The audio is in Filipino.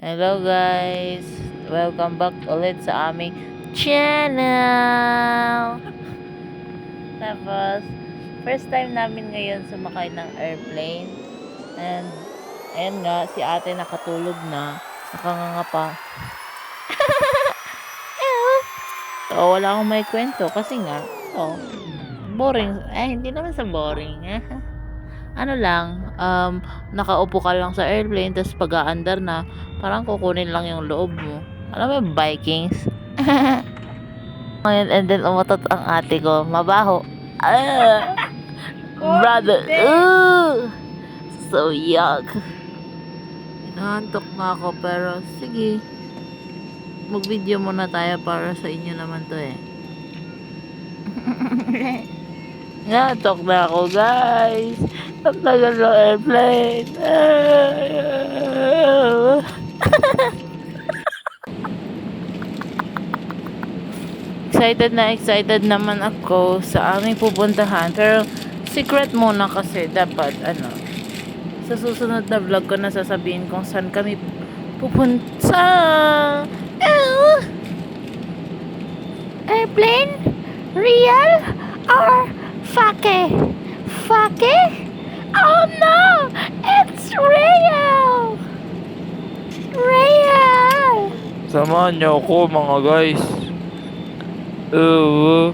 Hello guys! Welcome back ulit sa aming channel! Tapos, first time namin ngayon sumakay ng airplane. And, ayan nga, si ate nakatulog na. Nakanganga pa. so, wala akong may kwento kasi nga, oh, boring. Eh, hindi naman sa boring. ano lang, um, nakaupo ka lang sa airplane, tapos pag-aandar na, parang kukunin lang yung loob mo. Alam mo yung Vikings? Ngayon, and then umutot ang ate ko. Mabaho. Ah! Brother. Uh! So yuck. Inaantok na ako, pero sige. Mag-video muna tayo para sa inyo naman to eh. Inaantok na ako, guys. Ang tagal ng airplane. excited na excited naman ako sa aming pupuntahan. Pero secret muna kasi dapat ano. Sa susunod na vlog ko na sasabihin kung saan kami pupunta. Ew! Airplane? Real or fake? Fake? Oh no! It's real! Real! Samahan niyo ako mga guys. Oo.